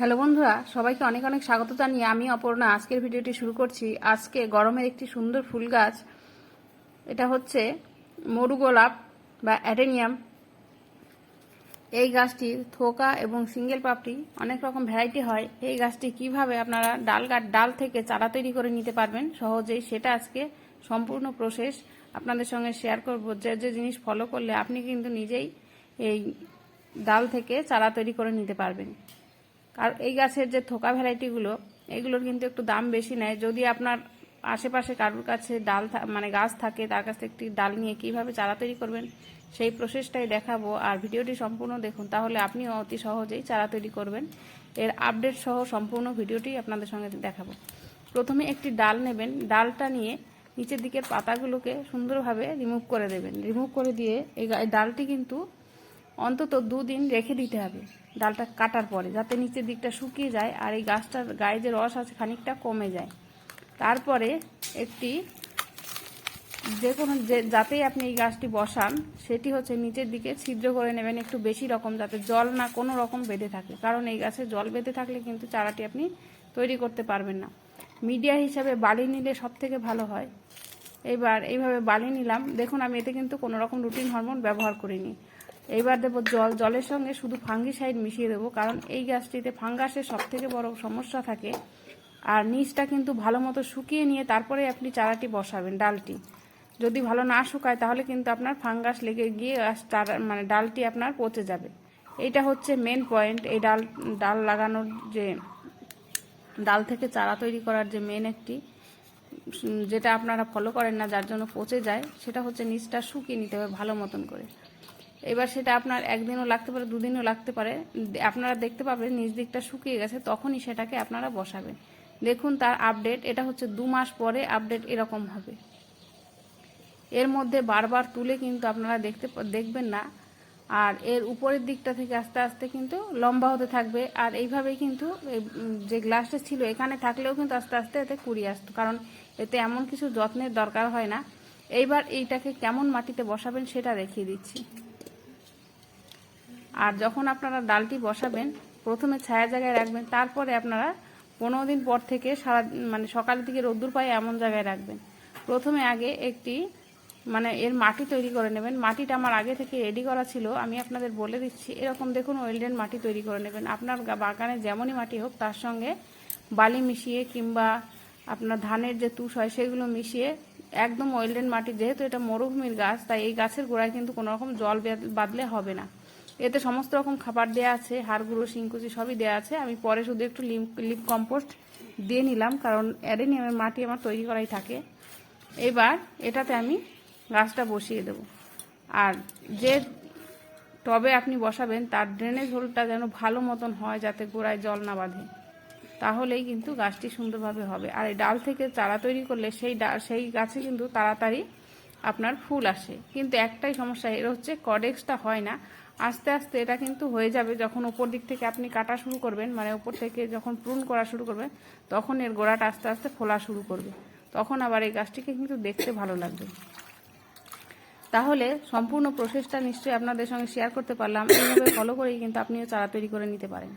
Hello বন্ধুরা, সবাইকে অনেক অনেক স্বাগত জানিয়ে আমি অপর্ণা। আজকের ভিডিওটি শুরু করছি। আজকে গরমের একটি সুন্দর ফুল গাছ। এটা হচ্ছে মরু গোলাপ বা অ্যাডেনিয়াম। এই গাছটির থোকা এবং সিঙ্গেল পাপড়ি, অনেক রকম ভ্যারাইটি হয়। এই গাছটি কীভাবে আপনারা ডাল গাছ ডাল থেকে চারা তৈরি করে নিতে পারবেন সহজেই সেটা আজকে সম্পূর্ণ প্রসেস আপনাদের সঙ্গে শেয়ার করব। যে যে জিনিস ফলো করলে আপনি কিন্তু নিজেই এই ডাল থেকে চারা তৈরি করে নিতে পারবেন। আর এই গাছের যে থোকা ভ্যারাইটিগুলো, এগুলোর কিন্তু একটু দাম বেশি নেয়। যদি আপনার আশেপাশে কারোর কাছে ডাল মানে গাছ থাকে, তার কাছে একটি ডাল নিয়ে কীভাবে চারা তৈরি করবেন, সেই প্রসেসটাই দেখাবো। আর ভিডিওটি সম্পূর্ণ দেখুন, তাহলে আপনিও অতি সহজেই চারা তৈরি করবেন। এর আপডেট সহ সম্পূর্ণ ভিডিওটি আপনাদের সঙ্গে দেখাবো। প্রথমে একটি ডাল নেবেন। ডালটা নিয়ে নিচের দিকের পাতাগুলোকে সুন্দরভাবে রিমুভ করে দেবেন। রিমুভ করে দিয়ে এই ডালটি কিন্তু অন্তত দুদিন রেখে দিতে হবে। ডালটা কাটার পরে, যাতে নিচের দিকটা শুকিয়ে যায় আর এই গাছটার গায়ে যে রস আছে খানিকটা কমে যায়। তারপরে একটি যে কোনো যে যাতেই আপনি এই গাছটি বসান, সেটি হচ্ছে নিচের দিকে ছিদ্র করে নেবেন একটু বেশি রকম, যাতে জল না কোনো রকম বেঁধে থাকে। কারণ এই গাছে জল বেঁধে থাকলে কিন্তু চারাটি আপনি তৈরি করতে পারবেন না। মিডিয়া হিসাবে বালি নিলে সব থেকে ভালো হয়। এইবার এইভাবে বালি নিলাম। দেখুন, আমি এতে কিন্তু কোনো রকম রুটিন হরমোন ব্যবহার করিনি। এইবার দেবো জল। জলের সঙ্গে শুধু ফাঙ্গিসাইড মিশিয়ে দেবো, কারণ এই গাছটিতে ফাঙ্গাসের সব থেকে বড় সমস্যা থাকে। আর নিচটা কিন্তু ভালো মতো শুকিয়ে নিয়ে তারপরে আপনি চারাটি বসাবেন, ডালটি। যদি ভালো না শুকায়, তাহলে কিন্তু আপনার ফাঙ্গাস লেগে গিয়ে চারা মানে ডালটি আপনার পচে যাবে। এইটা হচ্ছে মেন পয়েন্ট এই ডাল ডাল লাগানোর যে, ডাল থেকে চারা তৈরি করার যে মেন একটি যেটা আপনারা ফলো করেন না, যার জন্য পচে যায়, সেটা হচ্ছে নিচটা শুকিয়ে নিতে হবে ভালো মতন করে। এবার সেটা আপনার একদিনও লাগতে পারে, দুদিনও লাগতে পারে। আপনারা দেখতে পাবেন নিজ দিকটা শুকিয়ে গেছে, তখনই সেটাকে আপনারা বসাবেন। দেখুন তার আপডেট এটা হচ্ছে দু মাস পরে আপডেট এরকম হবে। এর মধ্যে বারবার তুলে কিন্তু আপনারা দেখতে দেখবেন না। আর এর উপরের দিকটা থেকে আস্তে আস্তে কিন্তু লম্বা হতে থাকবে। আর এইভাবেই কিন্তু যে গ্লাসটা ছিল, এখানে থাকলেও কিন্তু আস্তে আস্তে এতে কুড়িয়ে আসতো। কারণ এতে এমন কিছু যত্নের দরকার হয় না। এইবার এইটাকে কেমন মাটিতে বসাবেন সেটা দেখিয়ে দিচ্ছি। আর যখন আপনারা ডালটি বসাবেন, প্রথমে ছায়া জায়গায় রাখবেন, তারপরে আপনারা পনেরো দিন পর থেকে সারা মানে সকালের দিকে রোদ্দুর পায়ে এমন জায়গায় রাখবেন। প্রথমে আগে একটি মানে এর মাটি তৈরি করে নেবেন। মাটিটা আমার আগে থেকে রেডি করা ছিল, আমি আপনাদের বলে দিচ্ছি। এরকম দেখুন ওয়েলডেন মাটি তৈরি করে নেবেন। আপনার বাগানে যেমনই মাটি হোক, তার সঙ্গে বালি মিশিয়ে কিংবা আপনার ধানের যে তুষ হয়, সেগুলো মিশিয়ে একদম ওয়েলডেন মাটি। যেহেতু এটা মরুভূমির গাছ, তাই এই গাছের গোড়ায় কিন্তু কোনো রকম জল বেদ- বাদলে হবে না। এতে সমস্ত রকম খাবার দেওয়া আছে হাড় গুঁড়ো শিংকুচি সবই দেওয়া আছে। আমি পরে শুধু একটু লিম, লিপ কম্পোস্ট দিয়ে নিলাম, কারণ অ্যাডেনিয়ামের মাটি আমার তৈরি করাই থাকে। এবার এটাতে আমি গাছটা বসিয়ে দেব। আর যে টবে আপনি বসাবেন, তার ড্রেনেজ হোলটা যেন ভালো মতন হয়, যাতে গোড়ায় জল না বাঁধে, তাহলেই কিন্তু গাছটি সুন্দরভাবে হবে। আর এই ডাল থেকে চারা তৈরি করলে সেই ডা, সেই গাছে কিন্তু তাড়াতাড়ি আপনার ফুল আসে। কিন্তু একটাই সমস্যা, এর হচ্ছে কডেক্সটা হয় না। আস্তে আস্তে এটা কিন্তু হয়ে যাবে যখন উপর দিক থেকে আপনি কাটা শুরু করবেন মানে ওপর থেকে যখন প্রুন করা শুরু করবেন, তখন এর গোড়াটা আস্তে আস্তে ফোলা শুরু করবে। তখন আবার এই গাছটিকে কিন্তু দেখতে ভালো লাগবে। তাহলে সম্পূর্ণ প্রসেসটা নিশ্চয়ই আপনাদের সঙ্গে শেয়ার করতে পারলাম। এইভাবে ফলো করেই কিন্তু আপনিও চারা তৈরি করে নিতে পারেন।